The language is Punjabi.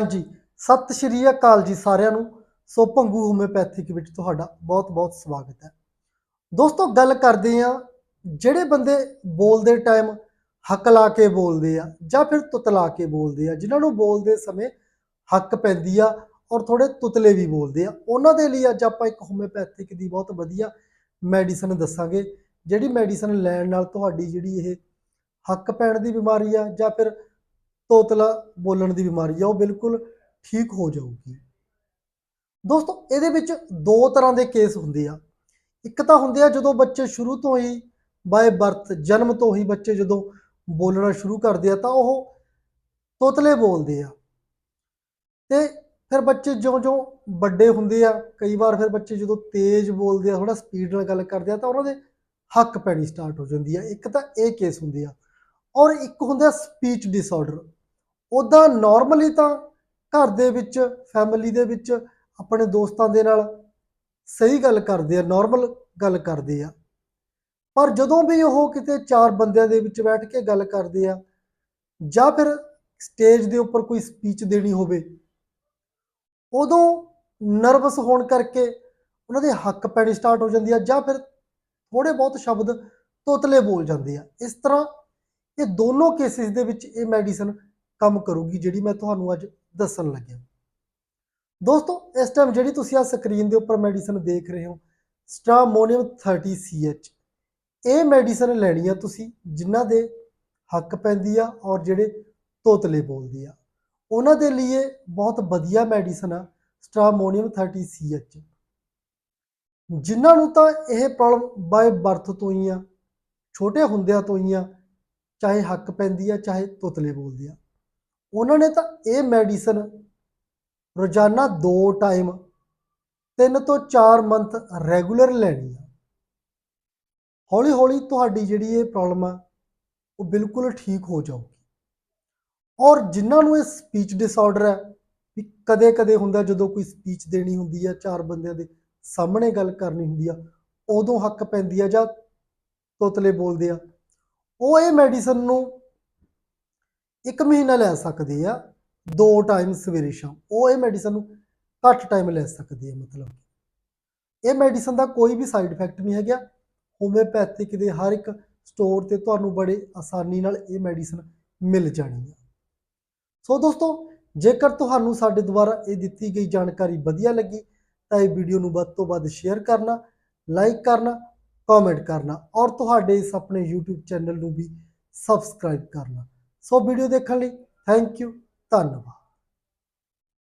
ਹਾਂਜੀ ਸਤਿ ਸ਼੍ਰੀ ਅਕਾਲ ਜੀ ਸਾਰਿਆਂ ਨੂੰ। ਸੋ ਭੰਗੂ ਹੋਮਿਓਪੈਥਿਕ ਵਿੱਚ ਤੁਹਾਡਾ ਬਹੁਤ-ਬਹੁਤ ਸਵਾਗਤ ਹੈ। ਦੋਸਤੋ, ਗੱਲ ਕਰਦੇ ਆ ਜਿਹੜੇ ਬੰਦੇ ਬੋਲਦੇ ਟਾਈਮ ਹੱਕ ਲਾ ਕੇ ਬੋਲਦੇ ਆ ਜਾਂ ਫਿਰ ਤੁਤਲਾ ਕੇ ਬੋਲਦੇ ਆ, ਜਿਨ੍ਹਾਂ ਨੂੰ ਬੋਲਦੇ ਸਮੇਂ ਹੱਕ ਪੈਂਦੀ ਆ ਔਰ ਥੋੜੇ ਤੁਤਲੇ ਵੀ ਬੋਲਦੇ ਆ, ਉਹਨਾਂ ਦੇ ਲਈ ਅੱਜ ਆਪਾਂ ਇੱਕ ਹੋਮਿਓਪੈਥਿਕ ਦੀ ਬਹੁਤ ਵਧੀਆ ਮੈਡੀਸਨ ਦੱਸਾਂਗੇ, ਜਿਹੜੀ ਮੈਡੀਸਨ ਲੈਣ ਨਾਲ ਤੁਹਾਡੀ ਜਿਹੜੀ ਇਹ ਹੱਕ ਪੈਣ ਦੀ ਬਿਮਾਰੀ ਆ ਜਾਂ ਫਿਰ ਤੋਤਲਾ ਬੋਲਣ ਦੀ ਬਿਮਾਰੀ ਆ, ਉਹ ਬਿਲਕੁਲ ਠੀਕ ਹੋ ਜਾਊਗੀ। ਦੋਸਤੋ, ਇਹਦੇ ਵਿੱਚ ਦੋ ਤਰ੍ਹਾਂ ਦੇ ਕੇਸ ਹੁੰਦੇ ਆ। ਇੱਕ ਤਾਂ ਹੁੰਦੇ ਆ ਜਦੋਂ ਬੱਚੇ ਸ਼ੁਰੂ ਤੋਂ ਹੀ ਬਾਏ ਬਰਥ ਜਨਮ ਤੋਂ ਹੀ ਬੱਚੇ ਜਦੋਂ ਬੋਲਣਾ ਸ਼ੁਰੂ ਕਰਦੇ ਆ, ਤਾਂ ਉਹ ਤੋਤਲੇ ਬੋਲਦੇ ਆ। ਤੇ ਫਿਰ ਬੱਚੇ ਜਿਉਂ-ਜਿਉਂ ਵੱਡੇ ਹੁੰਦੇ ਆ, ਕਈ ਵਾਰ ਫਿਰ ਬੱਚੇ ਜਦੋਂ ਤੇਜ਼ ਬੋਲਦੇ ਆ ਥੋੜਾ ਸਪੀਡ ਨਾਲ ਗੱਲ ਕਰਦੇ ਆ, ਤਾਂ ਉਹਨਾਂ ਦੇ ਹੱਕ ਪੈਣੀ ਸਟਾਰਟ ਹੋ ਜਾਂਦੀ ਆ। ਇੱਕ ਤਾਂ ਇਹ ਕੇਸ ਹੁੰਦੇ ਆ। ਔਰ ਇੱਕ ਹੁੰਦਾ ਸਪੀਚ ਡਿਸਆਰਡਰ ਉਦਾਂ ਨਾਰਮਲੀ ਤਾਂ ਘਰ ਦੇ ਵਿੱਚ ਫੈਮਿਲੀ ਦੇ ਵਿੱਚ, ਆਪਣੇ ਦੋਸਤਾਂ ਦੇ ਨਾਲ ਸਹੀ ਗੱਲ ਕਰਦੇ ਆ ਨਾਰਮਲ ਗੱਲ ਕਰਦੇ ਆ। ਪਰ ਜਦੋਂ ਵੀ ਉਹ ਕਿਤੇ ਚਾਰ ਬੰਦਿਆਂ ਦੇ ਵਿੱਚ ਬੈਠ ਕੇ ਗੱਲ ਕਰਦੇ ਆ, ਜਾਂ ਫਿਰ ਸਟੇਜ ਦੇ ਉੱਪਰ ਕੋਈ ਸਪੀਚ ਦੇਣੀ ਹੋਵੇ, ਉਦੋਂ ਨਰਵਸ ਹੋਣ ਕਰਕੇ ਉਹਨਾਂ ਦੇ ਹੱਕ ਪੈਣੀ ਸਟਾਰਟ ਹੋ ਜਾਂਦੀ ਆ, ਜਾਂ ਫਿਰ ਥੋੜੇ ਬਹੁਤ ਸ਼ਬਦ ਤੋਤਲੇ ਬੋਲ ਜਾਂਦੇ ਆ। ਇਸ ਤਰ੍ਹਾਂ ਇਹ ਦੋਨੋਂ ਕੇਸਿਸ ਦੇ ਵਿੱਚ ਇਹ ਮੈਡੀਸਨ ਕੰਮ ਕਰੂਗੀ ਜਿਹੜੀ ਮੈਂ ਤੁਹਾਨੂੰ ਅੱਜ ਦੱਸਣ ਲੱਗਿਆ। ਦੋਸਤੋ, ਇਸ ਟਾਈਮ ਜਿਹੜੀ ਤੁਸੀਂ ਆ ਸਕਰੀਨ ਦੇ ਉੱਪਰ ਮੈਡੀਸਨ ਦੇਖ ਰਹੇ ਹੋ ਸਟ੍ਰਾਮੋਨੀਅਮ 30CH ਇਹ ਮੈਡੀਸਨ ਲੈਣੀ ਆ ਤੁਸੀਂ, ਜਿਨ੍ਹਾਂ ਦੇ ਹੱਕ ਪੈਂਦੀ ਆ ਔਰ ਜਿਹੜੇ ਤੋਤਲੇ ਬੋਲਦੇ ਆ। ਉਹਨਾਂ ਦੇ ਲਈ ਇਹ ਬਹੁਤ ਵਧੀਆ ਮੈਡੀਸਨ ਆ ਸਟ੍ਰਾਮੋਨੀਅਮ 30CH ਜਿਨ੍ਹਾਂ ਨੂੰ ਤਾਂ ਇਹ ਪ੍ਰੋਬਲਮ ਬਾਏ ਬਰਥ ਤੋਂ ਹੀ ਆ, ਛੋਟੇ ਹੁੰਦਿਆਂ ਤੋਂ ਹੀ ਆ, ਚਾਹੇ ਹੱਕ ਪੈਂਦੀ ਆ, ਚਾਹੇ ਤੋਤਲੇ ਬੋਲਦੇ ਆ। ਉਹਨਾਂ ਨੇ ਤਾਂ ਇਹ ਮੈਡੀਸਨ ਰੋਜ਼ਾਨਾ ਦੋ ਟਾਈਮ, ਤਿੰਨ ਤੋਂ ਚਾਰ ਮੰਥ ਰੈਗੂਲਰ ਲੈਣੀ ਆ। ਹੌਲੀ ਹੌਲੀ ਤੁਹਾਡੀ ਜਿਹੜੀ ਇਹ ਪ੍ਰੋਬਲਮ ਆ, ਉਹ ਬਿਲਕੁਲ ਠੀਕ ਹੋ ਜਾਊਗੀ। ਔਰ ਜਿਨ੍ਹਾਂ ਨੂੰ ਇਹ ਸਪੀਚ ਡਿਸਆਰਡਰ ਹੈ ਵੀ ਕਦੇ ਕਦੇ ਹੁੰਦਾ ਜਦੋਂ ਕੋਈ ਸਪੀਚ ਦੇਣੀ ਹੁੰਦੀ ਆ, ਚਾਰ ਬੰਦਿਆਂ ਦੇ ਸਾਹਮਣੇ ਗੱਲ ਕਰਨੀ ਹੁੰਦੀ ਆ, ਉਦੋਂ ਹੱਕ ਪੈਂਦੀ ਆ ਜਾਂ ਤੋਤਲੇ ਬੋਲਦੇ ਆ। ਉਹ ਇਹ ਮੈਡੀਸਨ ਨੂੰ ਇੱਕ ਮਹੀਨਾ ਲੈ ਸਕਦੇ ਆ, ਦੋ ਟਾਈਮ ਸਵੇਰੇ ਸ਼ਾਮ। ਉਹ ਇਹ ਮੈਡੀਸਨ ਨੂੰ ਘੱਟ ਟਾਈਮ ਲੈ ਸਕਦੇ ਆ, ਮਤਲਬ ਇਹ ਮੈਡੀਸਨ ਦਾ ਕੋਈ ਵੀ ਸਾਈਡ ਇਫੈਕਟ ਨਹੀਂ ਹੈਗਾ। ਹੋਮਿਓਪੈਥਿਕ ਦੇ ਹਰ ਇੱਕ ਸਟੋਰ ਤੇ ਤੁਹਾਨੂੰ ਬੜੇ ਆਸਾਨੀ ਨਾਲ ਇਹ ਮੈਡੀਸਨ ਮਿਲ ਜਾਣੀ ਹੈ ਸੋ ਦੋਸਤੋ, ਜੇਕਰ ਤੁਹਾਨੂੰ ਸਾਡੇ ਦੁਆਰਾ ਇਹ ਦਿੱਤੀ ਗਈ ਜਾਣਕਾਰੀ ਵਧੀਆ ਲੱਗੀ, ਤਾਂ ਇਹ ਵੀਡੀਓ ਨੂੰ ਵੱਧ ਤੋਂ ਵੱਧ ਸ਼ੇਅਰ ਕਰਨਾ ਲਾਈਕ ਕਰਨਾ ਕਮੈਂਟ ਕਰਨਾ, ਔਰ ਤੁਹਾਡੇ ਇਸ ਆਪਣੇ YouTube ਚੈਨਲ ਨੂੰ ਵੀ ਸਬਸਕ੍ਰਾਈਬ ਕਰਨਾ। ਸੋ ਵੀਡੀਓ ਦੇਖਣ ਲਈ ਥੈਂਕ ਯੂ ਧੰਨਵਾਦ।